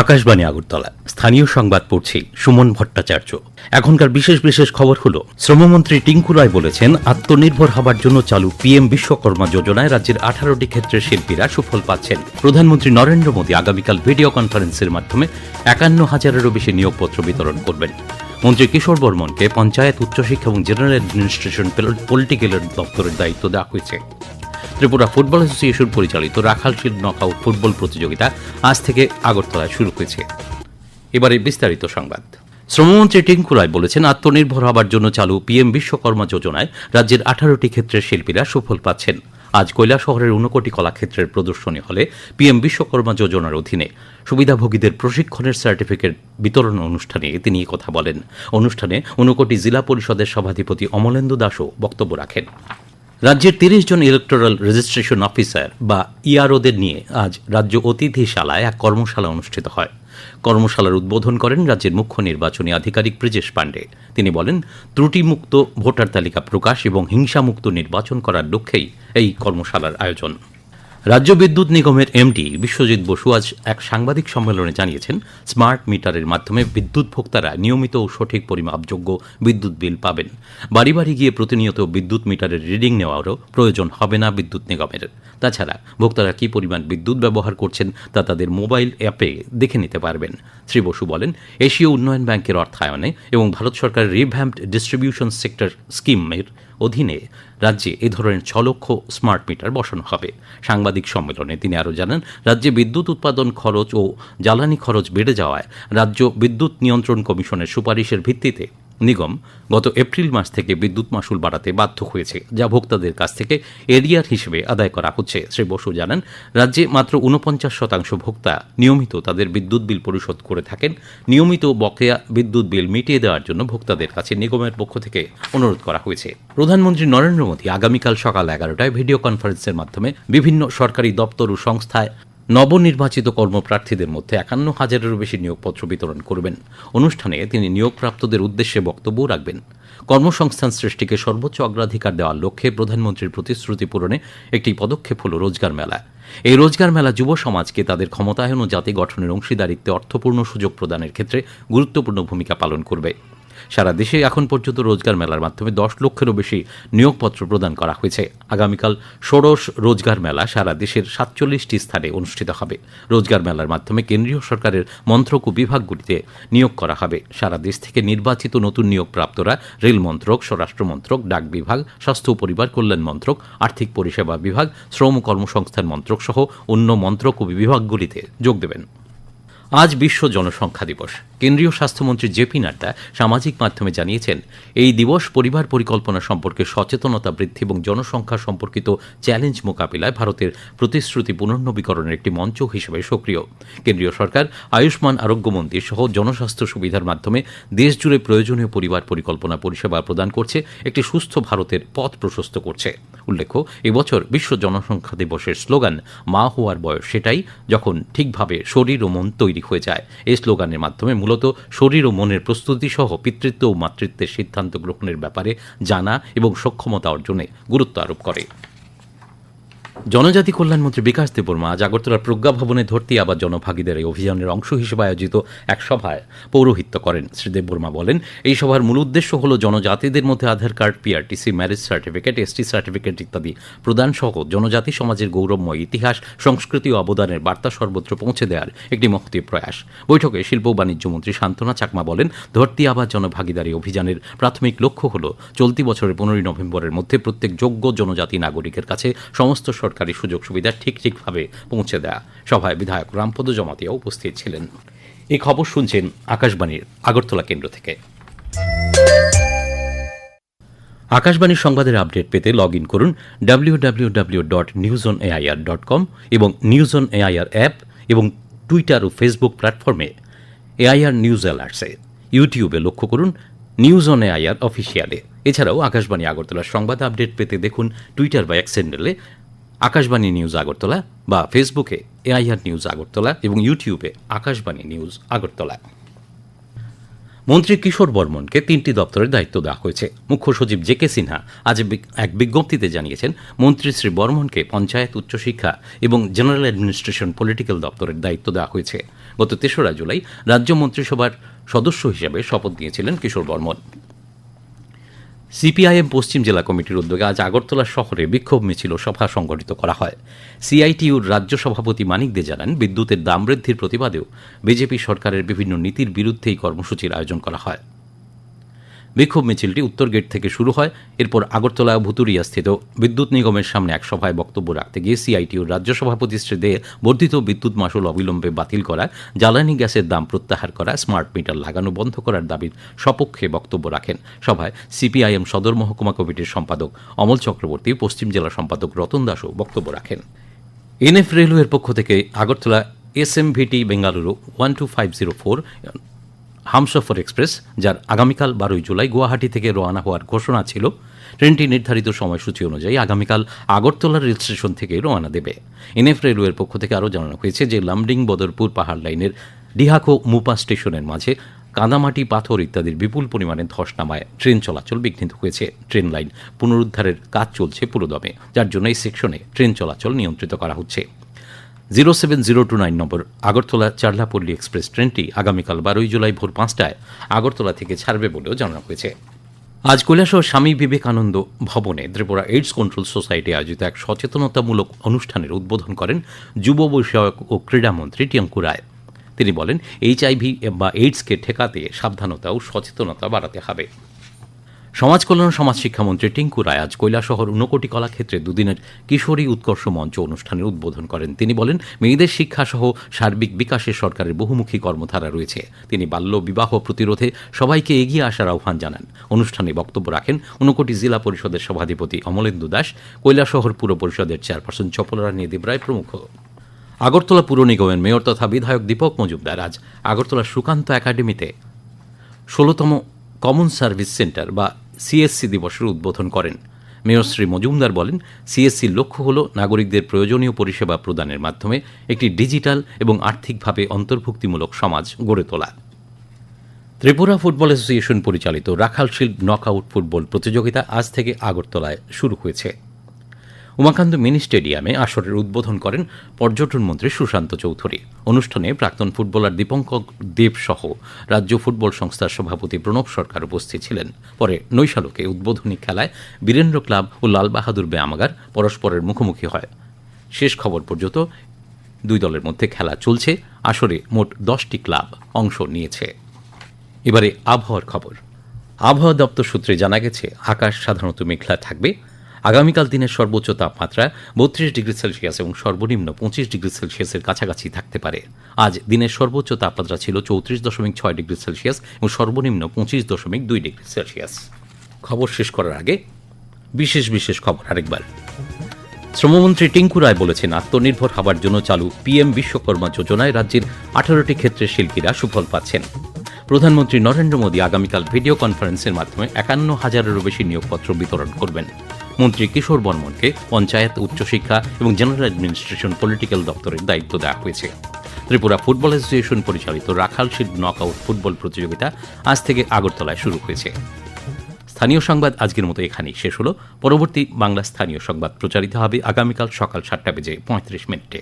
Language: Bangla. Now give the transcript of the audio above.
আকাশবাণী আগরতলা। স্থানীয় সংবাদ পড়ছি সুমন ভট্টাচার্য। এখনকার বিশেষ বিশেষ খবর হল, শ্রমমন্ত্রী টিঙ্কু রায় বলেছেন, আত্মনির্ভর হবার জন্য চালু পিএম বিশ্বকর্মা যোজনায় রাজ্যের আঠারোটি ক্ষেত্রের শিল্পীরা সুফল পাচ্ছেন। প্রধানমন্ত্রী নরেন্দ্র মোদী আগামীকাল ভিডিও কনফারেন্সের মাধ্যমে একান্ন হাজারেরও বেশি নিয়োগপত্র বিতরণ করবেন। মন্ত্রী কিশোর বর্মনকে পঞ্চায়েত উচ্চশিক্ষা এবং জেনারেল অ্যাডমিনিস্ট্রেশন পলিটিক্যাল দপ্তরের দায়িত্ব দেওয়া হয়েছে। ত্রিপুরা ফুটবল অ্যাসোসিয়েশন পরিচালিত রাখাল শিল্ড নকআউট ফুটবল প্রতিযোগিতা আজ থেকে আগরতলায় শুরু হয়েছে। এবারে বিস্তারিত সংবাদ। শ্রমমন্ত্রী টিঙ্কু রায় বলেছেন, আত্মনির্ভর হবার জন্য চালু পিএম বিশ্বকর্মা যোজনায় রাজ্যের আঠারোটি ক্ষেত্রের শিল্পীরা সুফল পাচ্ছেন। আজ কৈলা শহরের ঊনকোটি কলাক্ষেত্রের প্রদর্শনী হলে পিএম বিশ্বকর্মা যোজনার অধীনে সুবিধাভোগীদের প্রশিক্ষণের সার্টিফিকেট বিতরণ অনুষ্ঠানে তিনি কথা বলেন। অনুষ্ঠানে ঊনকোটি জেলা পরিষদের সভাধিপতি অমলেন্দু দাসও বক্তব্য রাখেন। রাজ্যের তিরিশ জন ইলেকটোরাল রেজিস্ট্রেশন অফিসার বা ইআরওদের নিয়ে আজ রাজ্য অতিথিশালায় এক কর্মশালা অনুষ্ঠিত হয়। কর্মশালার উদ্বোধন করেন রাজ্যের মুখ্য নির্বাচনী আধিকারিক ব্রিজেশ পাণ্ডে। তিনি বলেন, ত্রুটিমুক্ত ভোটার তালিকা প্রকাশ এবং হিংসামুক্ত নির্বাচন করার লক্ষ্যেই এই কর্মশালার আয়োজন। রাজ্য বিদ্যুৎ নিগমের এমডি বিশ্বজিৎ বসু আজ এক সাংবাদিক সম্মেলনে জানিয়েছেন, স্মার্ট মিটারের মাধ্যমে বিদ্যুৎ ভোক্তারা নিয়মিত ও সঠিক পরিমাপযোগ্য বিদ্যুৎ বিল পাবেন। বাড়ি বাড়ি গিয়ে প্রতিনিয়ত বিদ্যুৎ মিটারের রিডিং নেওয়ারও প্রয়োজন হবে না বিদ্যুৎ নিগমের। তাছাড়া ভোক্তারা কী পরিমাণ বিদ্যুৎ ব্যবহার করছেন তা তাদের মোবাইল অ্যাপে দেখে নিতে পারবেন। শ্রী বসু বলেন, এশীয় উন্নয়ন ব্যাংকের অর্থায়নে এবং ভারত সরকারের রিভ্যাম্পড ডিস্ট্রিবিউশন সেক্টর স্কিমের অধীনে রাজ্যে এ ধরনের ছ লক্ষ স্মার্ট মিটার বসানো হবে। সাংবাদিক সম্মেলনে তিনি আরও জানান, রাজ্যে বিদ্যুৎ উৎপাদন খরচ ও জ্বালানি খরচ বেড়ে যাওয়ায় রাজ্য বিদ্যুৎ নিয়ন্ত্রণ কমিশনের সুপারিশের ভিত্তিতে নিগম গত এপ্রিল মাস থেকে বিদ্যুৎ মাসুল বাড়াতে বাধ্য হয়েছে, যা ভোক্তাদের কাছ থেকে এরিয়ার হিসেবে আদায় করা হচ্ছে। শ্রী বসু জানান, রাজ্যে মাত্র উনপঞ্চাশ শতাংশ ভোক্তা নিয়মিত তাদের বিদ্যুৎ বিল পরিশোধ করে থাকেন। নিয়মিত বকেয়া বিদ্যুৎ বিল মিটিয়ে দেওয়ার জন্য ভোক্তাদের কাছে নিগমের পক্ষ থেকে অনুরোধ করা হয়েছে। প্রধানমন্ত্রী নরেন্দ্র মোদী আগামীকাল সকাল এগারোটায় ভিডিও কনফারেন্সের মাধ্যমে বিভিন্ন সরকারি দপ্তর ও সংস্থায় নবনির্বাচিত কর্মপ্রার্থীদের মধ্যে একান্ন হাজারেরও বেশি নিয়োগপত্র বিতরণ করবেন। অনুষ্ঠানে তিনি নিয়োগপ্রাপ্তদের উদ্দেশ্যে বক্তব্য রাখবেন। কর্মসংস্থান সৃষ্টিকে সর্বোচ্চ অগ্রাধিকার দেওয়ার লক্ষ্যে প্রধানমন্ত্রীর প্রতিশ্রুতি পূরণে একটি পদক্ষেপ হল রোজগার মেলা। এই রোজগার মেলা যুব সমাজকে তাদের ক্ষমতায়ন ও জাতি গঠনের অংশীদারিত্বে অর্থপূর্ণ সুযোগ প্রদানের ক্ষেত্রে গুরুত্বপূর্ণ ভূমিকা পালন করবে। সারা দেশে এখন পর্যন্ত রোজগার মেলার মাধ্যমে দশ লক্ষেরও বেশি নিয়োগপত্র প্রদান করা হয়েছে। আগামীকাল ষোড়শ রোজগার মেলা সারা দেশের সাতচল্লিশটি স্থানে অনুষ্ঠিত হবে। রোজগার মেলার মাধ্যমে কেন্দ্রীয় সরকারের মন্ত্রক ও বিভাগগুলিতে নিয়োগ করা হবে। সারা দেশ থেকে নির্বাচিত নতুন নিয়োগপ্রাপ্তরা রেল মন্ত্রক, স্বরাষ্ট্র মন্ত্রক, ডাক বিভাগ, স্বাস্থ্য ও পরিবার কল্যাণ মন্ত্রক, আর্থিক পরিষেবা বিভাগ, শ্রম কর্মসংস্থান মন্ত্রক সহ অন্য মন্ত্রক ও বিভাগগুলিতে যোগ দেবেন। আজ বিশ্ব জনসংখ্যা দিবস। কেন্দ্রীয় স্বাস্থ্যমন্ত্রী জেপি নাড্ডা সামাজিক মাধ্যমে জানিয়েছেন, এই দিবস পরিবার পরিকল্পনা সম্পর্কে সচেতনতা বৃদ্ধি এবং জনসংখ্যা সম্পর্কিত চ্যালেঞ্জ মোকাবিলায় ভারতের প্রতিশ্রুতি পুনর্নবীকরণের একটি মঞ্চ হিসেবে সক্রিয়। কেন্দ্রীয় সরকার, আয়ুষ্মান আরোগ্য মন্দির সহ জনস্বাস্থ্য সুবিধার মাধ্যমে দেশজুড়ে প্রয়োজনীয় পরিবার পরিকল্পনা পরিষেবা প্রদান করছে, একটি সুস্থ ভারতের পথ প্রশস্ত করছে। উল্লেখ্য, এবছর বিশ্ব জনসংখ্যা দিবসের স্লোগান, মা হওয়ার বয়স সেটাই, যখন ঠিকভাবে শরীর ও মন তৈরি হয়ে যায়। এই স্লোগানের মাধ্যমে মূলত শরীর ও মনের প্রস্তুতি সহ পিতৃত্ব ও মাতৃত্বের সিদ্ধান্ত গ্রহণের ব্যাপারে জানা এবং সক্ষমতা অর্জনে গুরুত্ব আরোপ করে। জনজাতি কল্যাণমন্ত্রী বিকাশ দেববর্মা আজ আগরতলার প্রজ্ঞা ভবনে ধরতি আবার জনভাগীদের এই অভিযানের অংশ হিসেবে আয়োজিত এক সভায় পৌরোহিত্য করেন। শ্রী দেববর্মা বলেন, এই সভার মূল উদ্দেশ্য হল জনজাতিদের মধ্যে Aadhaar card PRTC marriage certificate ST certificate ইত্যাদি প্রদান সহ জনজাতি সমাজের গৌরবময় ইতিহাস, সংস্কৃতি ও অবদানের বার্তা সর্বত্র পৌঁছে দেওয়ার একটি মহতী প্রয়াস। বৈঠকে শিল্প বাণিজ্য মন্ত্রী শান্তনা চাকমা বলেন, ধরতি আবার জনভাগিদারি অভিযানের প্রাথমিক লক্ষ্য হল চলতি বছরের পনেরোই নভেম্বরের মধ্যে প্রত্যেক যোগ্য জনজাতি নাগরিকের কাছে সমস্ত সরকারি সুযোগ সুবিধা ঠিক ঠিকভাবে পৌঁছে দেয়া। সভায় বিধায়ক রামপদ জমাতিয়া উপস্থিত ছিলেন। এই খবর শুনছেন আকাশবাণীর আগরতলা কেন্দ্র থেকে। আকাশবাণীর সংবাদের আপডেট পেতে লগ ইন করুন ডাব্লিউ ডট ডট কম এবং নিউজ অন এআইআর অ্যাপ এবং টুইটার ও ফেসবুক প্ল্যাটফর্মে এআইআর নিউজ অ্যালার্টসে ইউটিউবে লক্ষ্য করুন নিউজ অন এআইআর অফিসিয়ালে। এছাড়াও আকাশবাণী আগরতলার সংবাদ আপডেট পেতে দেখুন টুইটার বা হ্যান্ডেলে আকাশবাণী নিউজ আগরতলা বা ফেসবুকে এআইআর নিউজ আগরতলা এবং ইউটিউবে আকাশবাণী নিউজ আগরতলা। মন্ত্রী কিশোর বর্মনকে তিনটি দপ্তরের দায়িত্ব দেওয়া হয়েছে। মুখ্য সচিব জে কে সিনহা আজ এক বিজ্ঞপ্তিতে জানিয়েছেন, মন্ত্রী শ্রী বর্মনকে পঞ্চায়েত উচ্চশিক্ষা এবং জেনারেল অ্যাডমিনিস্ট্রেশন পলিটিক্যাল দপ্তরের দায়িত্ব দেওয়া হয়েছে। গত তেসরা জুলাই রাজ্য মন্ত্রিসভার সদস্য হিসেবে শপথ নিয়েছিলেন কিশোর বর্মন। সিপিআইএম পশ্চিম জেলা কমিটির উদ্যোগে আজ আগরতলা শহরে বিক্ষোভ মিছিল সভা সংগঠিত করা হয়। সিআইটিউর রাজ্য সভাপতি মানিক দে জানান, বিদ্যুতের দাম বৃদ্ধির প্রতিবাদেও বিজেপি সরকারের বিভিন্ন নীতির বিরুদ্ধেই কর্মসূচির আয়োজন করা হয়। বিক্ষোভ মিছিলটি উত্তর গেট থেকে শুরু হয়। এরপর আগরতলা ভুতুরিয়া স্থিত বিদ্যুৎ নিগমের সামনে এক সভায় বক্তব্য রাখতে গিয়ে সিআইটিউর রাজ্য সভাপতি শ্রী দে বর্ধিত বিদ্যুৎ মাসুল অবিলম্বে বাতিল করা জ্বালানি গ্যাসের দাম প্রত্যাহার করা স্মার্ট মিটার লাগানো বন্ধ করার দাবির সপক্ষে বক্তব্য রাখেন। সভায় সিপিআইএম সদর মহকুমা কমিটির সম্পাদক অমল চক্রবর্তী, পশ্চিম জেলা সম্পাদক রতন দাসও বক্তব্য রাখেন। এনএফ রেলওয়ের পক্ষ থেকে Agartala SMVT Bengaluru one two five zero four Humsafar express, যার আগামীকাল বারোই জুলাই গুয়াহাটি থেকে রওনা হওয়ার ঘোষণা ছিল, ট্রেনটি নির্ধারিত সময়সূচি অনুযায়ী আগামীকাল আগরতলা রেল স্টেশন থেকে রওনা দেবে। এনএফ রেলওয়ের পক্ষ থেকে আরও জানানো হয়েছে যে লামডিং বদরপুর পাহাড় লাইনের ডিহাকো মুপা স্টেশনের মাঝে কাদামাটি, পাথর ইত্যাদির বিপুল পরিমাণে ধস নামায়। ট্রেন চলাচল বিঘ্নিত হয়েছে। ট্রেন লাইন পুনরুদ্ধারের কাজ চলছে পুরোদমে, যার জন্য এই সেকশনে ট্রেন চলাচল নিয়ন্ত্রিত করা হচ্ছে। Zero seven zero two nine নম্বর আগরতলা চারলাপল্লী এক্সপ্রেস ট্রেনটি আগামীকাল বারোই জুলাই ভোর পাঁচটায় আগরতলা থেকে ছাড়বে বলেও জানানো হয়েছে। আজ কৈলাসহ স্বামী বিবেকানন্দ ভবনে ত্রিপুরা এইডস কন্ট্রোল সোসাইটি আয়োজিত এক সচেতনতামূলক অনুষ্ঠানের উদ্বোধন করেন যুব বিষয়ক ও ক্রীড়ামন্ত্রী টিয়াঙ্কু রায়। তিনি বলেন, এইচআইভি বা এইডসকে ঠেকাতে সাবধানতা ও সচেতনতা বাড়াতে হবে। সমাজ কল্যাণ সমাজ শিক্ষামন্ত্রী টিঙ্কু রায় আজ কৈলাসহর ঊনকোটি কলাক্ষেত্রে দুদিনের কিশোরী উৎকর্ষ মঞ্চ অনুষ্ঠানের উদ্বোধন করেন। তিনি বলেন, মেয়েদের শিক্ষাসহ সার্বিক বিকাশে সরকারের বহুমুখী কর্মধারা রয়েছে। তিনি বাল্য বিবাহ প্রতিরোধে সবাইকে এগিয়ে আসার আহ্বান জানান। অনুষ্ঠানে বক্তব্য রাখেন ঊনকোটি জেলা পরিষদের সভাধিপতি অমলেন্দু দাস, কৈলাসহর পুর পরিষদের চেয়ারপারসন চপলরানী দেবরায় প্রমুখ। আগরতলা পুর নিগমের মেয়র তথা বিধায়ক দীপক মজুমদার আজ আগরতলা সুকান্ত একাডেমিতে ষোলোতম কমন সার্ভিস সেন্টার বা সিএসসি দিবসের উদ্বোধন করেন। মেয়র শ্রী মজুমদার বলেন, সিএসসির লক্ষ্য হল নাগরিকদের প্রয়োজনীয় পরিষেবা প্রদানের মাধ্যমে একটি ডিজিটাল এবং আর্থিকভাবে অন্তর্ভুক্তিমূলক সমাজ গড়ে তোলা। ত্রিপুরা ফুটবল অ্যাসোসিয়েশন পরিচালিত রাখাল শিল্ড নকআউট ফুটবল প্রতিযোগিতা আজ থেকে আগরতলায় শুরু হয়েছে। উমাকান্ত মিনি স্টেডিয়ামে আসরের উদ্বোধন করেন পর্যটন মন্ত্রী সুশান্ত চৌধুরী। অনুষ্ঠানে প্রাক্তন ফুটবলার দীপঙ্কর দেব সহ রাজ্য ফুটবল সংস্থার সভাপতি প্রণব সরকার উপস্থিত ছিলেন। পরে নৈশালকে উদ্বোধনী খেলায় বীরেন্দ্র ক্লাব ও লাল বাহাদুর ব্যায়ামাগার পরস্পরের মুখোমুখি হয়। শেষ খবর পর্যন্ত দুই দলের মধ্যে খেলা চলছে, আসরে মোট দশটি ক্লাব অংশ নিয়েছে। এবারে আবহাওয়ার খবর। আবহাওয়া দপ্তর সূত্রে জানা গেছে, আকাশ সাধারণত মেঘলা থাকবে আগামীকাল দিনের সর্বোচ্চ তাপমাত্রা বত্রিশ ডিগ্রি সেলসিয়াস এবং সর্বনিম্ন পঁচিশ ডিগ্রি সেলসিয়াসের কাছাকাছি থাকতে পারে। আজ দিনের সর্বোচ্চ তাপমাত্রা ছিল চৌত্রিশ দশমিক ছয় ডিগ্রি সেলসিয়াস এবং সর্বনিম্ন পঁচিশ দশমিক দুই ডিগ্রি সেলসিয়াস। খবর শেষ করার আগে বিশেষ বিশেষ খবর আরেকবার। শ্রমমন্ত্রী টিঙ্কু রায় বলেছেন, আত্মনির্ভর হবার জন্য চালু পিএম বিশ্বকর্মা যোজনায় রাজ্যের আঠারোটি ক্ষেত্রে শিল্পীরা সুফল পাচ্ছেন। প্রধানমন্ত্রী নরেন্দ্র মোদী আগামীকাল ভিডিও কনফারেন্সের মাধ্যমে একান্ন হাজারেরও বেশি নিয়োগপত্র বিতরণ করবেন। মন্ত্রী কিশোর বর্মনকে পঞ্চায়েত, উচ্চশিক্ষা এবং জেনারেল অ্যাডমিনিস্ট্রেশন পলিটিক্যাল দপ্তরের দায়িত্ব দেওয়া হয়েছে। ত্রিপুরা ফুটবল অ্যাসোসিয়েশন পরিচালিত রাখাল শিল্ড নকআউট ফুটবল প্রতিযোগিতা আজ থেকে আগরতলায় শুরু হয়েছে। স্থানীয় সংবাদ আজকের মতো এখানেই শেষ হলো। পরবর্তী বাংলা স্থানীয় সংবাদ প্রচারিত হবে আগামীকাল সকাল সাতটা বেজে পঁয়ত্রিশ মিনিটে।